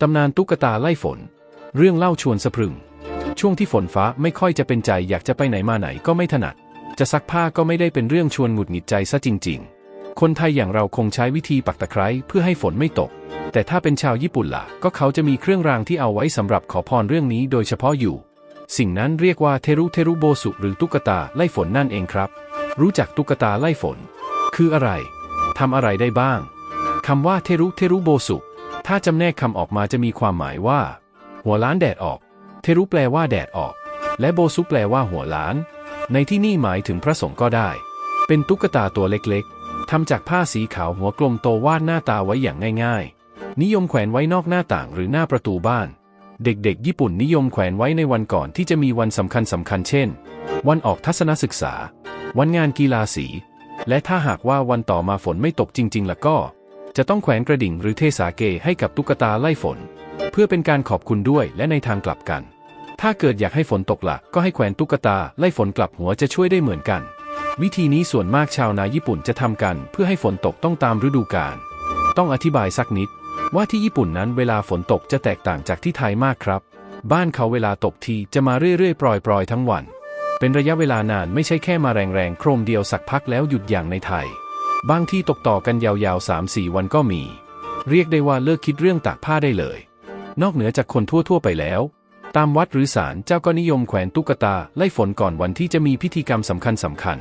ตำนานตุ๊กตาไล่ฝน เรื่องเล่าชวนสะพรึง ช่วงที่ฝนฟ้าไม่ค่อยจะเป็นใจอยากจะไปไหนมาไหนก็ไม่ถนัด จะซักผ้าก็ไม่ได้เป็นเรื่องชวนหงุดหงิดใจซะจริง ๆ คนไทยอย่างเราคงใช้วิธีปักตะไคร้เพื่อให้ฝนไม่ตก แต่ถ้าเป็นชาวญี่ปุ่นล่ะ ก็เขาจะมีเครื่องรางที่เอาไว้สำหรับขอพรเรื่องนี้โดยเฉพาะอยู่ สิ่งนั้นเรียกว่าเทรุเทรุโบสุหรือตุ๊กตาไล่ฝนนั่นเองครับ รู้จักตุ๊กตาไล่ฝน คืออะไรทำอะไรได้บ้างคำว่าเทรุเทรุโบสุ ถ้าจำแนกคำออกมาจะมีความหมายว่า หัวล้านแดดออก เทรุแปลว่าแดดออก และโบสุแปลว่าหัวล้าน ในที่นี่หมายถึงพระสงฆ์ก็ได้ เป็นตุ๊กตาตัวเล็กๆทำจากผ้าสีขาวหัวกลมโตวาดหน้าตาไว้อย่างง่าย ๆ นิยมแขวนไว้นอกหน้าต่างหรือหน้าประตูบ้าน เด็กๆ ญี่ปุ่นนิยมแขวนไว้ในวันก่อนที่จะมีวันสำคัญสำคัญเช่น วันออกทัศนศึกษา วันงานกีฬาสี และถ้าหากว่าวันต่อมาฝนไม่ตกจริงๆล่ะก็ จะต้องแขวนกระดิ่งหรือเทสาเกให้กับตุ๊กตาไล่ฝน เพื่อเป็นการขอบคุณด้วยและในทางกลับกัน ถ้าเกิดอยากให้ฝนตกละ่ะ ก็ให้แขวนตุ๊กตาไล่ฝนกลับหัวจะช่วยได้เหมือนกัน วิธีนี้ส่วนมากชาวนาญี่ปุ่นจะทำกัน เพื่อให้ฝนตกต้องตามฤดูกาลต้องอธิบายสักนิด ว่าที่ญี่ปุ่นนั้นเวลาฝนตกจะแตกต่างจากที่ไทยมากครับ บ้านเขาเวลาตกทีจะมาเรื่อยๆปล่อยๆทั้งวัน เป็นระยะเวลานานไม่ใช่แค่มาแรงๆโครมเดียวสักพักแล้วหยุดอย่างในไทย บางที่ตกต่อกันยาวๆ 3-4 วันก็มี เรียกได้ว่าเลิกคิดเรื่องตากผ้าได้เลย นอกเหนือจากคนทั่วๆไปแล้ว ตามวัดหรือศาลเจ้าก็นิยมแขวนตุ๊กตาไล่ฝนก่อนวันที่จะมีพิธีกรรมสำคัญสำคัญ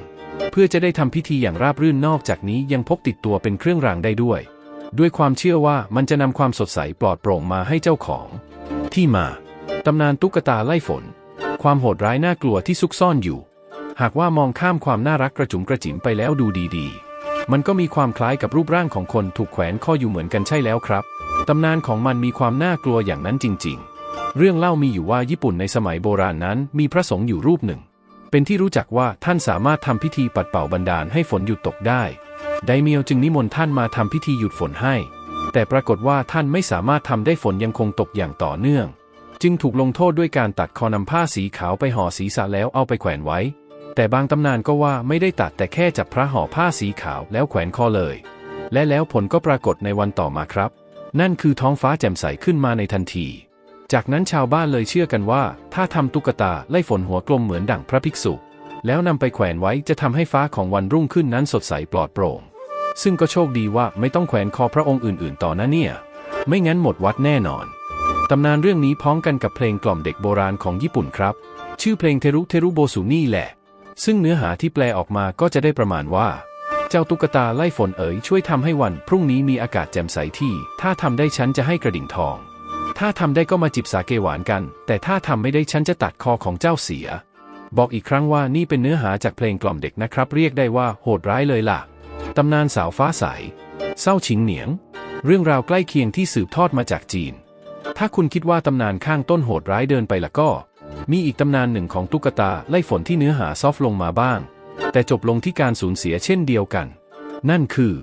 เพื่อจะได้ทำพิธีอย่างราบรื่นนอกจากนี้ยังพกติดตัวเป็นเครื่องรางได้ด้วย ด้วยความเชื่อว่ามันจะนำความสดใสปลอดโปร่งมาให้เจ้าของ ที่มาตำนานตุ๊กตาไล่ฝน ความโหดร้ายน่ากลัวที่ซุกซ่อนอยู่ หากว่ามองข้ามความน่ารักกระจุมกระจิ๋มไปแล้วดูดีๆ มันก็มีความคล้ายกับรูปร่างของคนถูกแขวนข้ออยู่เหมือนกันใช่แล้วครับ ตำนานของมันมีความน่ากลัวอย่างนั้นจริง ๆ เรื่องเล่ามีอยู่ว่าญี่ปุ่นในสมัยโบราณนั้น มีพระสงฆ์อยู่รูปหนึ่ง เป็นที่รู้จักว่าท่านสามารถทำพิธีปัดเป่าบันดาลให้ฝนหยุดตกได้ ไดเมียวจึงนิมนต์ท่านมาทำพิธีหยุดฝนให้ แต่ปรากฏว่าท่านไม่สามารถทำได้ฝนยังคงตกอย่างต่อเนื่อง จึงถูกลงโทษด้วยการตัดคอนำผ้าสีขาวไปห่อศีรษะแล้วเอาไปแขวนไว้ แต่บางตำนานก็ว่าไม่ได้ตัดแต่แค่จับพระห่อผ้าสีขาวแล้วแขวนคอเลย และแล้วผลก็ปรากฏในวันต่อมาครับ นั่นคือท้องฟ้าแจ่มใสขึ้นมาในทันที จากนั้นชาวบ้านเลยเชื่อกันว่า ถ้าทำตุ๊กตาไล่ฝนหัวกลมเหมือนดั่งพระภิกษุ แล้วนำไปแขวนไว้จะทำให้ฟ้าของวันรุ่งขึ้นนั้นสดใสปลอดโปร่ง ซึ่งก็โชคดีว่าไม่ต้องแขวนคอพระองค์อื่น ๆ ต่อนะเนี่ย ไม่งั้นหมดวัดแน่นอนตำนานเรื่องนี้พ้องกันกับเพลงกล่อมเด็กโบราณของญี่ปุ่นครับ ชื่อเพลงเทรุเทรุโบสุนี่แหละ ซึ่งเนื้อหาที่แปลออกมาก็จะได้ประมาณว่า เจ้าตุ๊กตาไล่ฝนเอ๋ยช่วยทำให้วันพรุ่งนี้มีอากาศแจ่มใสที่ ถ้าทำได้ฉันจะให้กระดิ่งทอง ถ้าทำได้ก็มาจิบสาเกหวานกัน แต่ถ้าทำไม่ได้ฉันจะตัดคอของเจ้าเสีย บอกอีกครั้งว่านี่เป็นเนื้อหาจากเพลงกล่อมเด็กนะครับ เรียกได้ว่าโหดร้ายเลยล่ะตำนานสาวฟ้าใสเศร้าชิงเหนียง เรื่องราวใกล้เคียงที่สืบทอดมาจากจีน ถ้าคุณคิดว่าตำนานข้างต้นโหดร้ายเดินไปละก็ มีอีกตำนานหนึ่งของตุ๊กตาไล่ฝนที่เนื้อหาซอฟลงมาบ้าง แต่จบลงที่การสูญเสียเช่นเดียวกัน นั่นคือ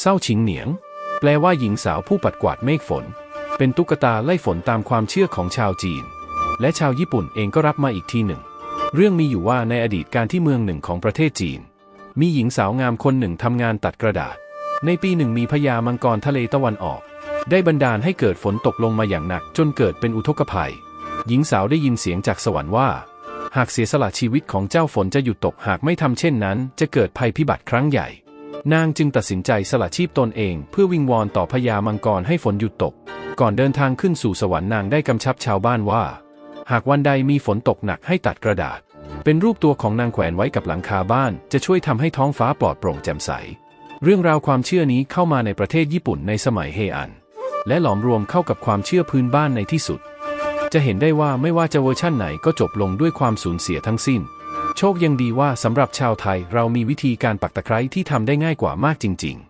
เศร้าชิงเหนียง แปลว่าหญิงสาวผู้ปัดกวาดเมฆฝน เป็นตุ๊กตาไล่ฝนตามความเชื่อของชาวจีน และชาวญี่ปุ่นเองก็รับมาอีกทีหนึ่ง เรื่องมีอยู่ว่าในอดีตการที่เมืองหนึ่งของประเทศจีน มีหญิงสาวงามคนหนึ่งทำงานตัดกระดาษ ในปีหนึ่งมีพญามังกรทะเลตะวันออก ได้บันดาลให้เกิดฝนตกลงมาอย่างหนักจนเกิดเป็นอุทกภัย หญิงสาวได้ยินเสียงจากสวรรค์ว่า หากเสียสละชีวิตของเจ้าฝนจะหยุดตกหากไม่ทำเช่นนั้น จะเกิดภัยพิบัติครั้งใหญ่ นางจึงตัดสินใจสละชีพตนเอง เพื่อวิงวอนต่อพญามังกรให้ฝนหยุดตก ก่อนเดินทางขึ้นสู่สวรรค์นางได้กำชับชาวบ้านว่า หากวันใดมีฝนตกหนักให้ตัดกระดาษ เป็นรูปตัวของนางแขวนไว้กับหลังคาบ้าน จะช่วยทำให้ท้องฟ้าปลอดโปร่งแจ่มใส เรื่องราวความเชื่อนี้เข้ามาในประเทศญี่ปุ่นในสมัยเฮอัน และหลอมรวมเข้ากับความเชื่อพื้นบ้านในที่สุด จะเห็นได้ว่าไม่ว่าจะเวอร์ชั่นไหนก็จบลงด้วยความสูญเสียทั้งสิ้น โชคยังดีว่าสำหรับชาวไทยเรามีวิธีการปักตะไคร้ที่ทำได้ง่ายกว่ามากจริง ๆ